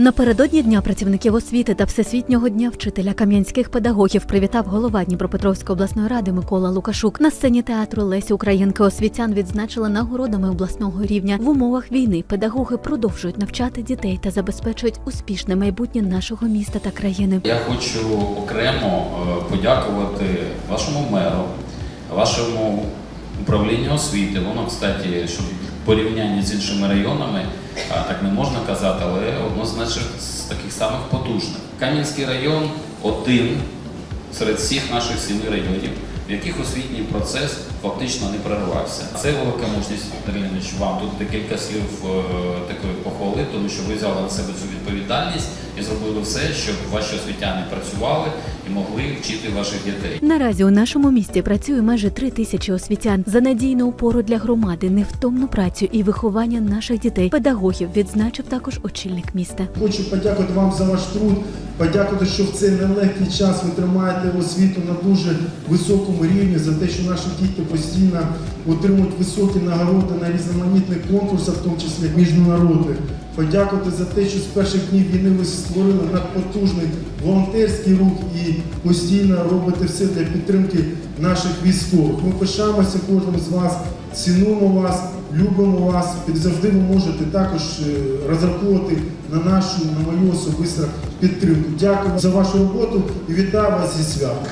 Напередодні дня працівників освіти та всесвітнього дня вчителя кам'янських педагогів привітав голова Дніпропетровської обласної ради Микола Лукашук. На сцені театру Лесі Українки освітян відзначили нагородами обласного рівня. В умовах війни педагоги продовжують навчати дітей та забезпечують успішне майбутнє нашого міста та країни. Я хочу окремо е, подякувати вашому меру, вашому управлінню освіти. Воно, кстати, щоб порівнянні з іншими районами, так не можна казати, але одно з наших з таких самих потужних. Кам'янський район один серед всіх наших сіми районів, в яких освітній процес фактично не перервався. Це велика мужність, Віктор вам тут декілька слів е, такої похвали, тому що ви взяли на себе цю відповідальність і зробили все, щоб ваші освітяни працювали і могли вчити ваших дітей. Наразі у нашому місті працює майже три тисячі освітян за надійну опору для громади, невтомну працю і виховання наших дітей. Педагогів відзначив також очільник міста. Хочу подякувати вам за ваш труд, подякувати, що в цей нелегкий час ви тримаєте освіту на дуже високому рівні, за те, що наші діти постійно отримують високі нагороди на різноманітних конкурсах, в тому числі міжнародних. Подякувати за те, що з перших днів війни ви створили надпотужний волонтерський рух і постійно робите все для підтримки наших військових. Ми пишаємося кожним з вас, цінуємо вас, любимо вас. І завжди ви можете також е, розраховувати на нашу, на мою особисту підтримку. Дякую за вашу роботу і вітаю вас зі святом.